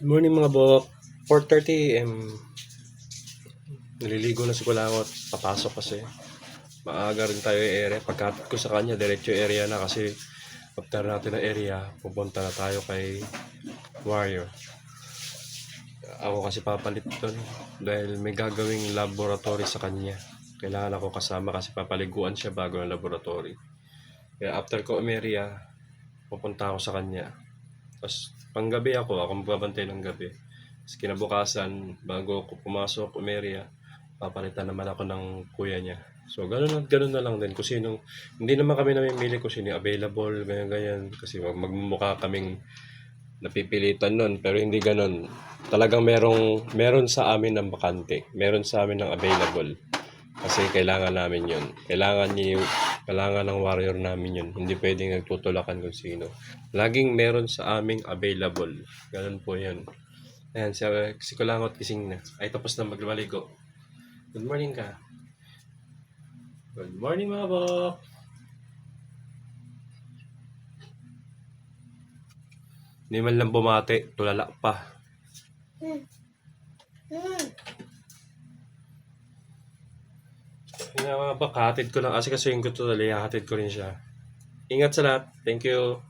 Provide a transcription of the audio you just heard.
Morning mga bok. 4.30 am naliligo na si Kulangot. Papasok kasi. Maaga rin tayo yung area. Pagkatid ko sa kanya, diretso area na kasi after natin ng area, pupunta na tayo kay Warrior. Ako kasi papalit doon dahil may gagawing laboratory sa kanya. Kailangan ako kasama kasi papaliguan siya bago ng laboratory. Kaya after ko area, pupunta ako sa kanya. Tapos panggabi ako, ako magbabantay ng gabi. Tapos kinabukasan, bago ako pumasok umeria, papalitan naman ako ng kuya niya. So, ganun, at ganun na lang din. Kung sinong, hindi naman kami namimili kung sino available, ganyan, ganyan. Kasi mag magmumukha kaming napipilitan nun. Pero hindi ganun. Talagang merong, meron sa amin ng bakante. Meron sa amin ng available. Kasi kailangan namin yun. Kailangan niyo, kailangan ng warrior namin yun. Hindi pwedeng nagtutulakan kung sino. Laging meron sa aming available. Ganun po yun. Ayan, si, si Kulangot kising na. Ay, tapos na magmaligo. Good morning ka. Good morning, mga bok. Hindi man lang bumate, tulala pa. Kaya mga bak, hatid ko lang. Kasi kasi yung gusto tuloy, hatid ko rin siya. Ingat sa lahat. Thank you.